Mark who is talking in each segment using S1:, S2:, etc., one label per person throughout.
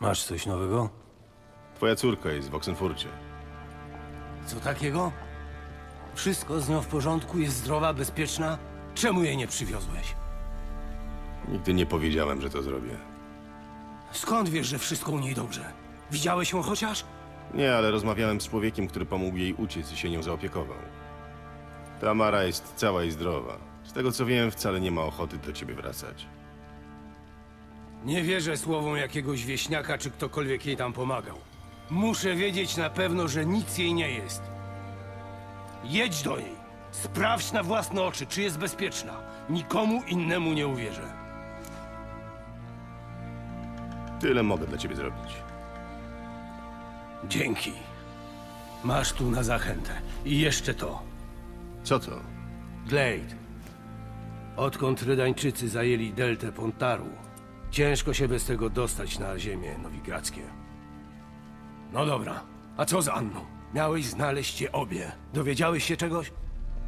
S1: Masz coś nowego?
S2: Twoja córka jest w Oxenfurcie.
S1: Co takiego? Wszystko z nią w porządku, jest zdrowa, bezpieczna? Czemu jej nie przywiozłeś?
S2: Nigdy nie powiedziałem, że to zrobię.
S1: Skąd wiesz, że wszystko u niej dobrze? Widziałeś ją chociaż?
S2: Nie, ale rozmawiałem z człowiekiem, który pomógł jej uciec i się nią zaopiekował. Tamara jest cała i zdrowa. Z tego co wiem, wcale nie ma ochoty do ciebie wracać.
S1: Nie wierzę słowom jakiegoś wieśniaka, czy ktokolwiek jej tam pomagał. Muszę wiedzieć na pewno, że nic jej nie jest. Jedź do niej. Sprawdź na własne oczy, czy jest bezpieczna. Nikomu innemu nie uwierzę.
S2: Tyle mogę dla ciebie zrobić.
S1: Dzięki. Masz tu na zachętę. I jeszcze to.
S2: Co to?
S1: Glade. Odkąd Rydańczycy zajęli deltę Pontaru, ciężko się bez tego dostać na ziemię nowigradzkie. No dobra, a co z Anną? Miałeś znaleźć je obie. Dowiedziałeś się czegoś?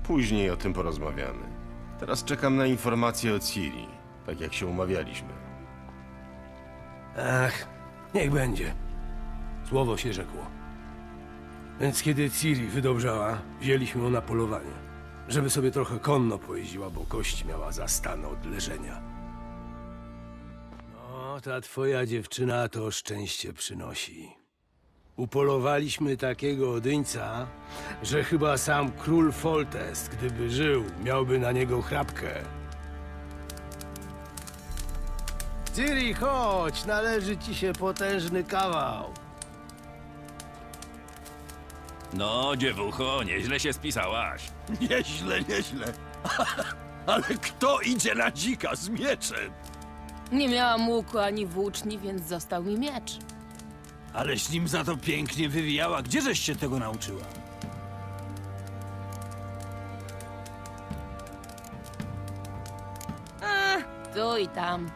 S2: Później o tym porozmawiamy. Teraz czekam na informacje od Ciri, tak jak się umawialiśmy.
S1: Ach, niech będzie. Słowo się rzekło. Więc kiedy Ciri wydobrzała, wzięliśmy ją na polowanie. Żeby sobie trochę konno pojeździła, bo kość miała zastane od leżenia. Ta twoja dziewczyna to szczęście przynosi. Upolowaliśmy takiego odyńca, że chyba sam król Foltest, gdyby żył, miałby na niego chrapkę. Ciri, chodź, należy ci się potężny kawał.
S3: No, dziewucho, nieźle się spisałaś.
S4: Nieźle, nieźle. Ale kto idzie na dzika z mieczem?
S5: Nie miałam łuku ani włóczni, więc został mi miecz.
S4: Aleś nim za to pięknie wywijała. Gdzieżeś się tego nauczyła?
S5: Tu i tam.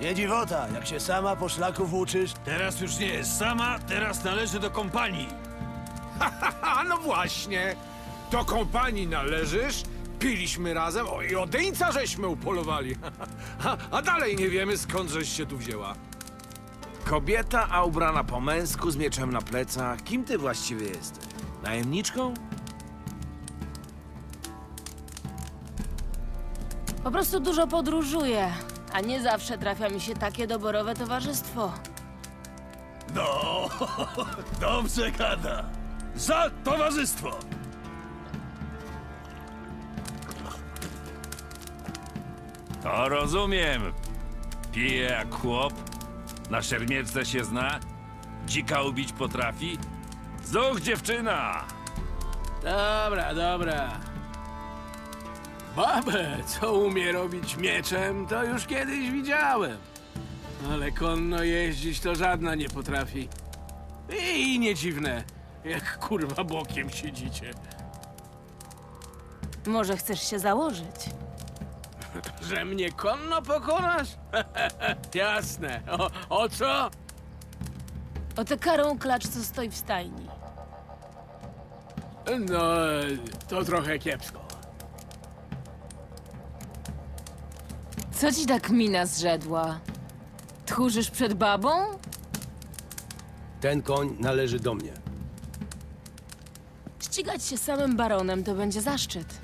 S6: Nie dziwota, jak się sama po szlaku włóczysz.
S4: Teraz już nie jest sama, teraz należy do kompanii.
S7: A no właśnie, do kompanii należysz, piliśmy razem, o i odeńca żeśmy upolowali. A, a dalej nie wiemy skąd żeś się tu wzięła.
S6: Kobieta, a ubrana po męsku, z mieczem na plecach. Kim ty właściwie jesteś? Najemniczką?
S5: Po prostu dużo podróżuję, a nie zawsze trafia mi się takie doborowe towarzystwo.
S4: No, dobrze gada. Za towarzystwo!
S3: To rozumiem. Pije jak chłop, na szermierce się zna, dzika ubić potrafi. Zuch, dziewczyna!
S1: Dobra, dobra. Babę, co umie robić mieczem, to już kiedyś widziałem. Ale konno jeździć to żadna nie potrafi. I nie dziwne, jak kurwa bokiem siedzicie.
S5: Może chcesz się założyć?
S1: Że mnie konno pokonasz? Jasne. O, o co?
S5: O tę karą klacz, co stoi w stajni.
S1: No, to trochę kiepsko.
S5: Co ci tak mina zrzedła? Tchórzysz przed babą?
S1: Ten koń należy do mnie.
S5: Ścigać się samym baronem to będzie zaszczyt.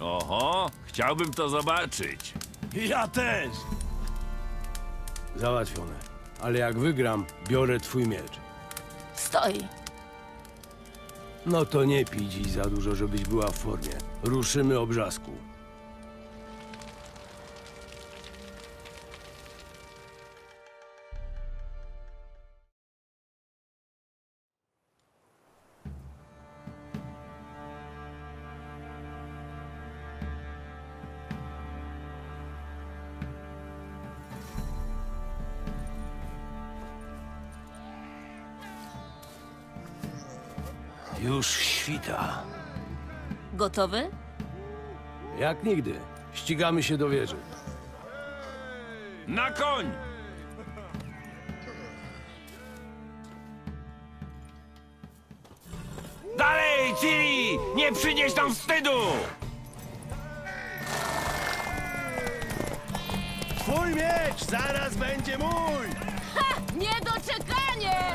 S3: Oho, chciałbym to zobaczyć.
S4: Ja też.
S1: Załatwione. Ale jak wygram, biorę twój miecz.
S5: Stoi.
S1: No to nie pij dziś za dużo, żebyś była w formie. Ruszymy obrzasku.
S5: Gotowy?
S1: Jak nigdy. Ścigamy się do wieży.
S3: Na koń! Dalej, Ciri! Nie przynieś nam wstydu!
S2: Mój miecz zaraz będzie mój!
S5: Niedoczekanie!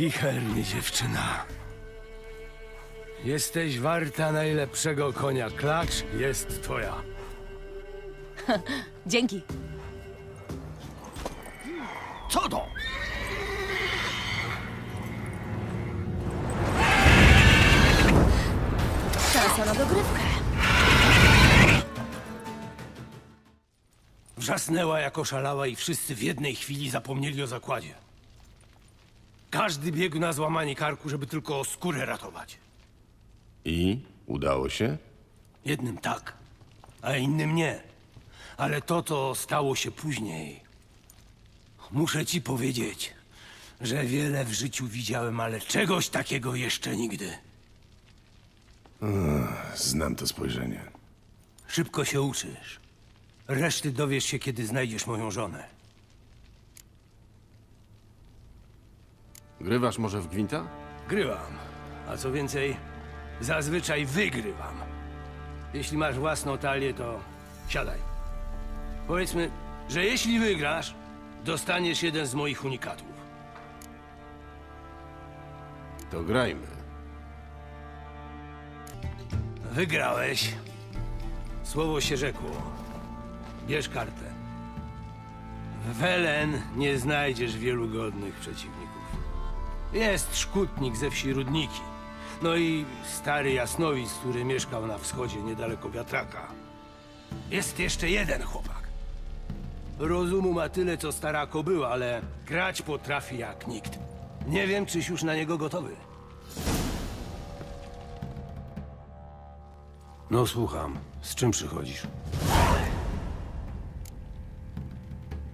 S1: Wichernie, dziewczyna. Jesteś warta najlepszego konia. Klacz jest twoja.
S5: Dzięki.
S3: Co to?
S5: Szansa na dogrywkę.
S1: Wrzasnęła jako szalała i wszyscy w jednej chwili zapomnieli o zakładzie. Każdy biegł na złamanie karku, żeby tylko skórę ratować.
S2: I? Udało się?
S1: Jednym tak, a innym nie. Ale to, co stało się później. Muszę ci powiedzieć, że wiele w życiu widziałem, ale czegoś takiego jeszcze nigdy.
S2: Znam to spojrzenie.
S1: Szybko się uczysz. Reszty dowiesz się, kiedy znajdziesz moją żonę.
S2: Grywasz może w gwinta?
S1: Grywam, a co więcej, zazwyczaj wygrywam. Jeśli masz własną talię, to siadaj. Powiedzmy, że jeśli wygrasz, dostaniesz jeden z moich unikatów.
S2: To grajmy.
S1: Wygrałeś. Słowo się rzekło. Bierz kartę. W Welen nie znajdziesz wielu godnych przeciwników. Jest szkutnik ze wsi Rudniki. No i stary jasnowic, który mieszkał na wschodzie niedaleko wiatraka. Jest jeszcze jeden chłopak. Rozumu ma tyle, co stara kobyła, ale grać potrafi jak nikt. Nie wiem, czyś już na niego gotowy. No słucham. Z czym przychodzisz?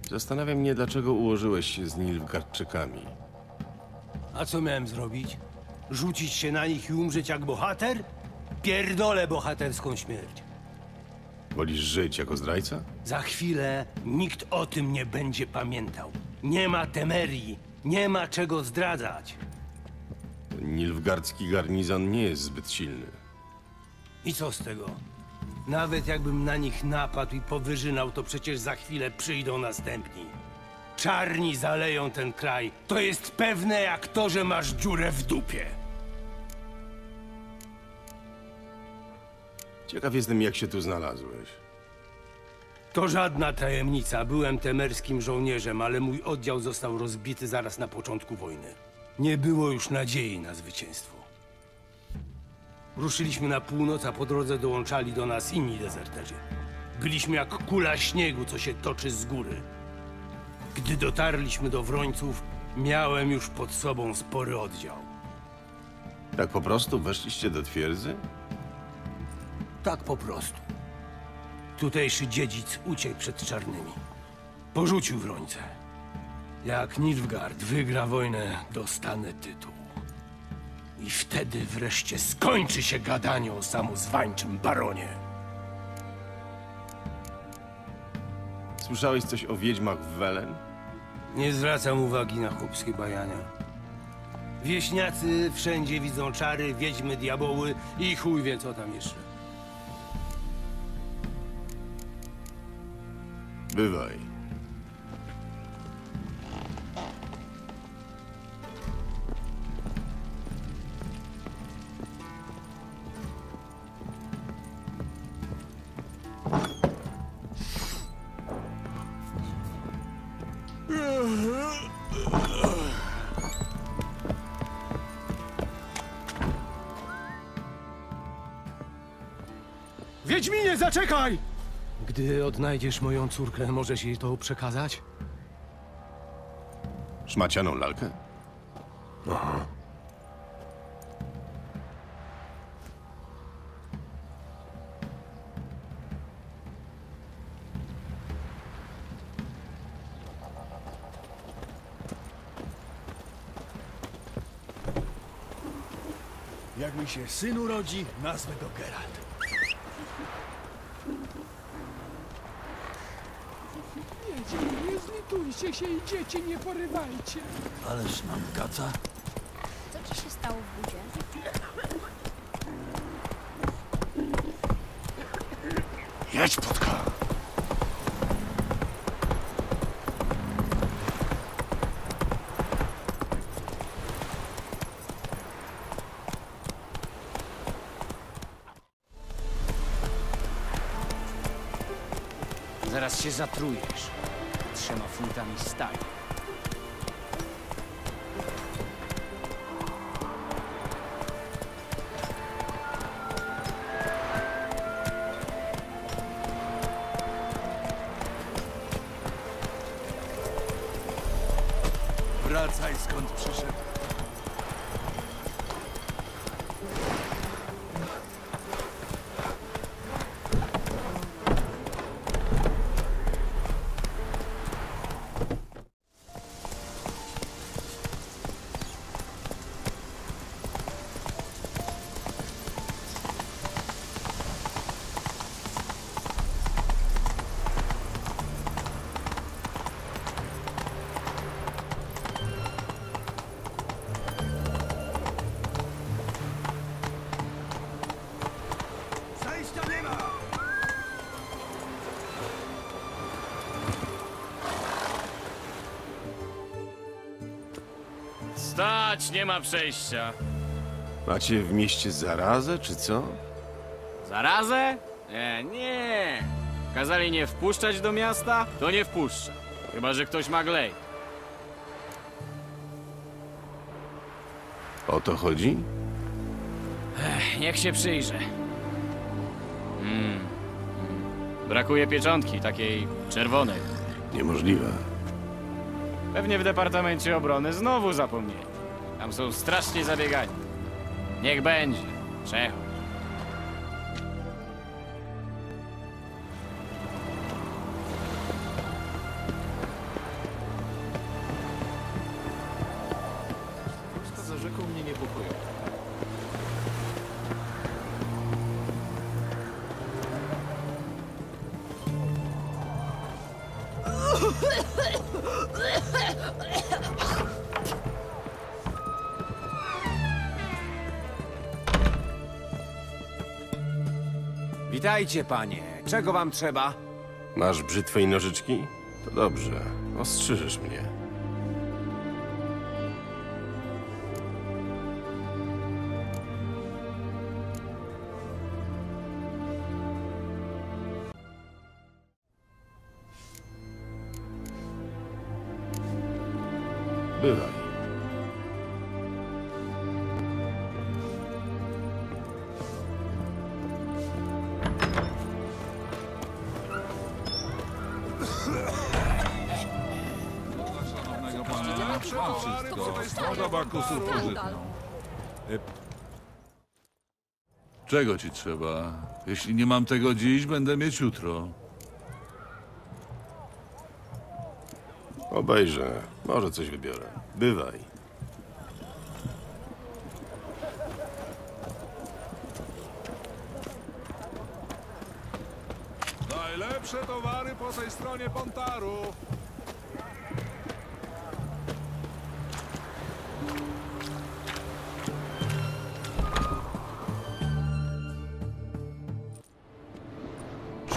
S2: Zastanawia mnie, dlaczego ułożyłeś się z Nilfgaardczykami.
S1: A co miałem zrobić? Rzucić się na nich i umrzeć jak bohater? Pierdolę bohaterską śmierć.
S2: Wolisz żyć jako zdrajca?
S1: Za chwilę nikt o tym nie będzie pamiętał. Nie ma temerii, nie ma czego zdradzać.
S2: Nilfgaardzki garnizon nie jest zbyt silny.
S1: I co z tego? Nawet jakbym na nich napadł i powyżynał, to przecież za chwilę przyjdą następni. Czarni zaleją ten kraj. To jest pewne jak to, że masz dziurę w dupie.
S2: Ciekaw jestem, jak się tu znalazłeś.
S1: To żadna tajemnica. Byłem temerskim żołnierzem, ale mój oddział został rozbity zaraz na początku wojny. Nie było już nadziei na zwycięstwo. Ruszyliśmy na północ, a po drodze dołączali do nas inni dezerterzy. Byliśmy jak kula śniegu, co się toczy z góry. Gdy dotarliśmy do Wrońców, miałem już pod sobą spory oddział.
S2: Tak po prostu weszliście do twierdzy?
S1: Tak po prostu. Tutejszy dziedzic uciekł przed czarnymi. Porzucił Wrońce. Jak Nilfgaard wygra wojnę, dostanę tytuł. I wtedy wreszcie skończy się gadanie o samozwańczym baronie.
S2: Słyszałeś coś o wiedźmach w Welen?
S1: Nie zwracam uwagi na chłopskie bajania. Wieśniacy wszędzie widzą czary, wiedźmy, diaboły i chuj wie co tam jeszcze.
S2: Bywaj.
S1: zaczekaj! Gdy odnajdziesz moją córkę, możesz jej to przekazać?
S2: Szmacianą lalkę? Aha.
S4: Jak mi się syn urodzi, nazwę go Geralt.
S8: Nie zlitujcie się i dzieci nie porywajcie.
S4: Ależ nam kaca.
S9: Co ci się stało w budzie?
S4: Jedź, Płotka!
S3: Zaraz się zatrujesz.
S4: riescono a affrontare
S3: style. Nie ma
S10: przejścia.
S2: Macie w mieście zarazę, czy co?
S10: Zarazę? Nie, nie. Kazali nie wpuszczać do miasta? To nie wpuszcza. Chyba, że ktoś ma glej.
S2: O to chodzi?
S10: Niech się przyjrzę. Mm. Brakuje pieczątki, takiej czerwonej.
S2: Niemożliwe.
S10: Pewnie w Departamencie Obrony znowu zapomnieli. Tam są strasznie zabiegani. Niech będzie. Przechodź.
S6: Witajcie, panie. Czego wam trzeba?
S2: Masz brzytwę i nożyczki? To dobrze. Ostrzyżesz mnie. Bywaj.
S11: Czego ci trzeba? Jeśli nie mam tego dziś, będę mieć jutro.
S2: Obejrzę. Może coś wybiorę. Bywaj.
S11: Najlepsze towary po tej stronie Pontaru.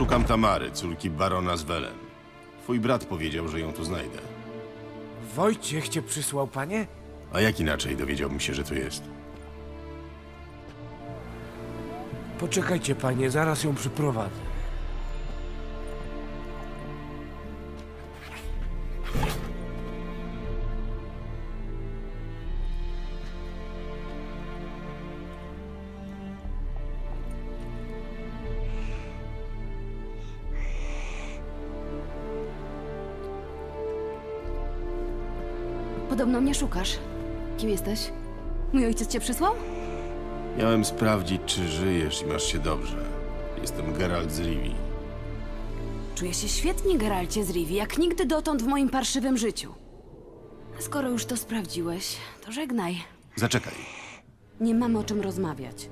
S2: Szukam Tamary, córki barona z Welen. Twój brat powiedział, że ją tu znajdę.
S6: Wojciech cię przysłał, panie?
S2: A jak inaczej dowiedziałbym się, że tu jest?
S7: Poczekajcie, panie, zaraz ją przyprowadzę.
S9: Mnie szukasz. Kim jesteś? Mój ojciec cię przysłał?
S2: Miałem sprawdzić, czy żyjesz i masz się dobrze. Jestem Geralt z Rivii.
S9: Czuję się świetnie, Geralcie z Rivi, jak nigdy dotąd w moim parszywym życiu. A skoro już to sprawdziłeś, to żegnaj.
S2: Zaczekaj.
S9: Nie mamy o czym rozmawiać.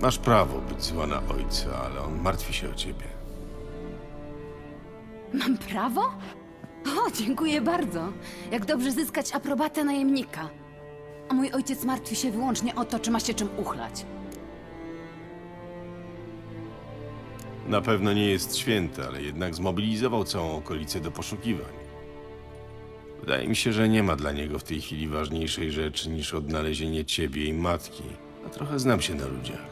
S2: Masz prawo być zła na ojca, ale on martwi się o ciebie.
S9: Mam prawo? O, dziękuję bardzo. Jak dobrze zyskać aprobatę najemnika. A mój ojciec martwi się wyłącznie o to, czy ma się czym uchlać.
S2: Na pewno nie jest święty, ale jednak zmobilizował całą okolicę do poszukiwań. Wydaje mi się, że nie ma dla niego w tej chwili ważniejszej rzeczy niż odnalezienie ciebie i matki. A trochę znam się na ludziach.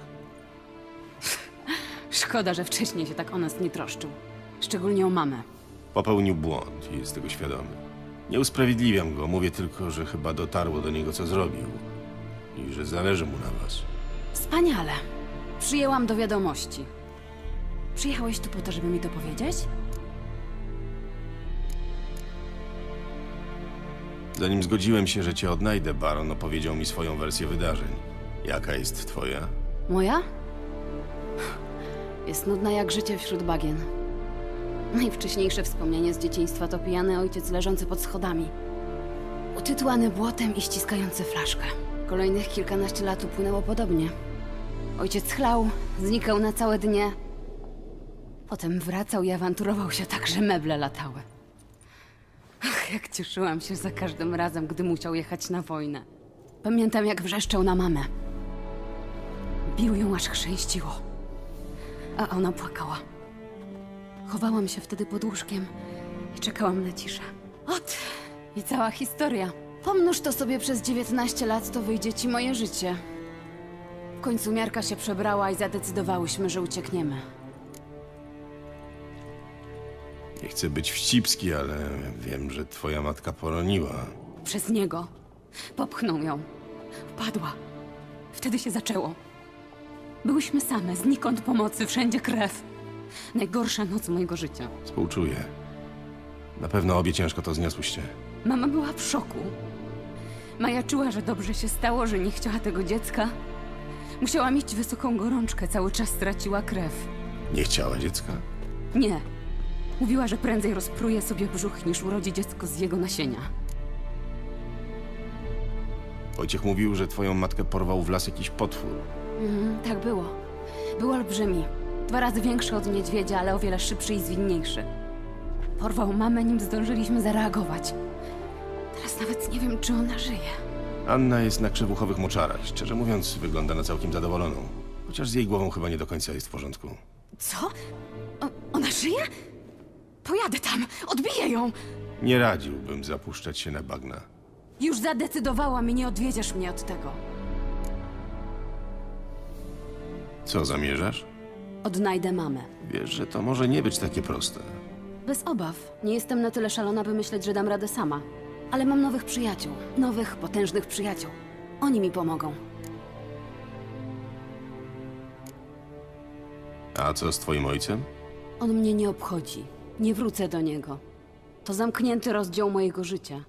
S9: Szkoda, że wcześniej się tak o nas nie troszczył. Szczególnie o mamę.
S2: Popełnił błąd i jest tego świadomy. Nie usprawiedliwiam go, mówię tylko, że chyba dotarło do niego, co zrobił. I że zależy mu na was.
S9: Wspaniale. Przyjęłam do wiadomości. Przyjechałeś tu po to, żeby mi to powiedzieć?
S2: Zanim zgodziłem się, że cię odnajdę, Baron opowiedział mi swoją wersję wydarzeń. Jaka jest twoja?
S9: Moja? Jest nudna jak życie wśród bagien. Najwcześniejsze wspomnienie z dzieciństwa to pijany ojciec leżący pod schodami. Utytułany błotem i ściskający flaszkę. Kolejnych kilkanaście lat upłynęło podobnie. Ojciec chlał, znikał na całe dnie. Potem wracał i awanturował się tak, że meble latały. Ach, jak cieszyłam się za każdym razem, gdy musiał jechać na wojnę. Pamiętam, jak wrzeszczał na mamę. Bił ją aż chrzęściło. A ona płakała. Chowałam się wtedy pod łóżkiem i czekałam na ciszę. Ot, i cała historia. Pomnóż to sobie przez 19 lat, to wyjdzie ci moje życie. W końcu miarka się przebrała i zadecydowałyśmy, że uciekniemy.
S2: Nie chcę być wścibski, ale wiem, że twoja matka poroniła.
S9: Przez niego. Popchnął ją. Wpadła. Wtedy się zaczęło. Byłyśmy same, znikąd pomocy, wszędzie krew. Najgorsza noc mojego życia.
S2: Współczuję. Na pewno obie ciężko to zniosłyście.
S9: Mama była w szoku. Majaczyła, że dobrze się stało, że nie chciała tego dziecka. Musiała mieć wysoką gorączkę, cały czas traciła krew.
S2: Nie chciała dziecka?
S9: Nie. Mówiła, że prędzej rozpruje sobie brzuch, niż urodzi dziecko z jego nasienia.
S2: Wojciech mówił, że twoją matkę porwał w las jakiś potwór.
S9: Mhm, tak było. Był olbrzymi. Dwa razy większy od niedźwiedzia, ale o wiele szybszy i zwinniejszy. Porwał mamę, nim zdążyliśmy zareagować. Teraz nawet nie wiem, czy ona żyje.
S2: Anna jest na krzywuchowych moczarach. Szczerze mówiąc, wygląda na całkiem zadowoloną. Chociaż z jej głową chyba nie do końca jest w porządku.
S9: Co? O, ona żyje? Pojadę tam, odbiję ją!
S2: Nie radziłbym zapuszczać się na bagna.
S9: Już zadecydowałam i nie odwiedziesz mnie od tego.
S2: Co zamierzasz?
S9: Odnajdę mamę.
S2: Wiesz, że to może nie być takie proste.
S9: Bez obaw. Nie jestem na tyle szalona, by myśleć, że dam radę sama. Ale mam nowych przyjaciół. Nowych, potężnych przyjaciół. Oni mi pomogą.
S2: A co z twoim ojcem?
S9: On mnie nie obchodzi. Nie wrócę do niego. To zamknięty rozdział mojego życia.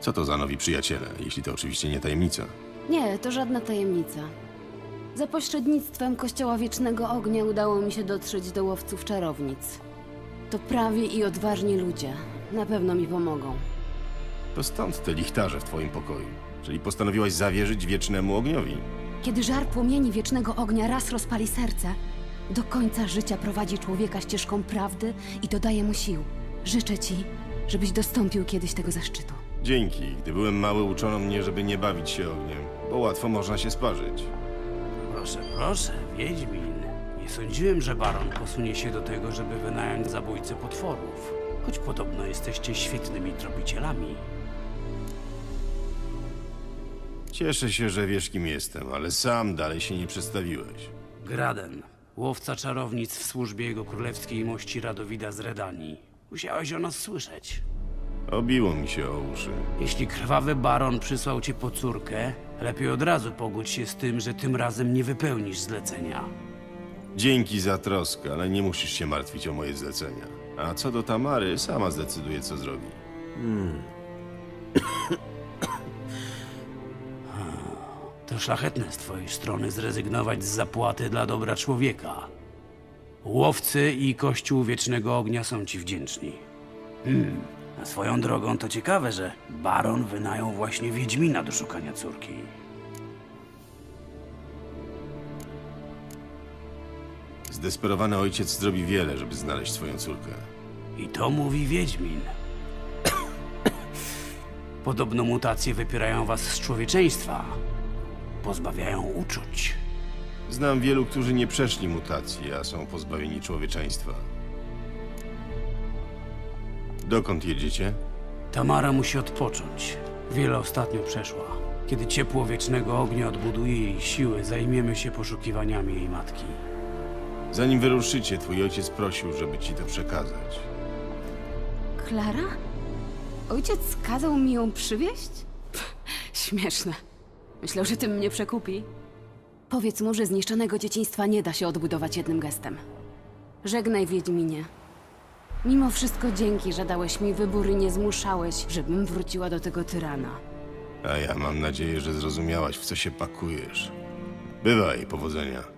S2: Co to za nowi przyjaciele, jeśli to oczywiście nie tajemnica?
S9: Nie, to żadna tajemnica. Za pośrednictwem Kościoła Wiecznego Ognia udało mi się dotrzeć do łowców czarownic. To prawi i odważni ludzie. Na pewno mi pomogą.
S2: To stąd te lichtarze w twoim pokoju. Czyli postanowiłaś zawierzyć wiecznemu ogniowi.
S9: Kiedy żar płomieni Wiecznego Ognia raz rozpali serce, do końca życia prowadzi człowieka ścieżką prawdy i dodaje mu sił. Życzę ci, żebyś dostąpił kiedyś tego zaszczytu.
S2: Dzięki. Gdy byłem mały, uczono mnie, żeby nie bawić się ogniem, bo łatwo można się sparzyć.
S12: Proszę, proszę, Wiedźmin. Nie sądziłem, że baron posunie się do tego, żeby wynająć zabójcę potworów. Choć podobno jesteście świetnymi tropicielami.
S2: Cieszę się, że wiesz kim jestem, ale sam dalej się nie przedstawiłeś.
S12: Graden, łowca czarownic w służbie jego królewskiej mości Radowida z Redanii. Musiałeś o nas słyszeć.
S2: Obiło mi się o uszy.
S12: Jeśli krwawy baron przysłał cię po córkę, lepiej od razu pogódź się z tym, że tym razem nie wypełnisz zlecenia.
S2: Dzięki za troskę, ale nie musisz się martwić o moje zlecenia. A co do Tamary, sama zdecyduje, co zrobi.
S12: To szlachetne z twojej strony zrezygnować z zapłaty dla dobra człowieka. Łowcy i Kościół Wiecznego Ognia są ci wdzięczni. Hmm. A swoją drogą to ciekawe, że baron wynajął właśnie Wiedźmina do szukania córki.
S2: Zdesperowany ojciec zrobi wiele, żeby znaleźć swoją córkę.
S12: I to mówi Wiedźmin. Podobno mutacje wypierają was z człowieczeństwa. Pozbawiają uczuć.
S2: Znam wielu, którzy nie przeszli mutacji, a są pozbawieni człowieczeństwa. Dokąd jedziecie?
S12: Tamara musi odpocząć. Wiele ostatnio przeszła. Kiedy ciepło wiecznego ognia odbuduje jej siły, zajmiemy się poszukiwaniami jej matki.
S2: Zanim wyruszycie, twój ojciec prosił, żeby ci to przekazać.
S9: Klara? Ojciec kazał mi ją przywieźć? Pff, Śmieszne. Myślał, że tym mnie przekupi. Powiedz mu, że zniszczonego dzieciństwa nie da się odbudować jednym gestem. Żegnaj, Wiedźminie. Mimo wszystko dzięki, że dałeś mi wybór i nie zmuszałeś, żebym wróciła do tego tyrana.
S2: A ja mam nadzieję, że zrozumiałaś, w co się pakujesz. Bywaj, powodzenia.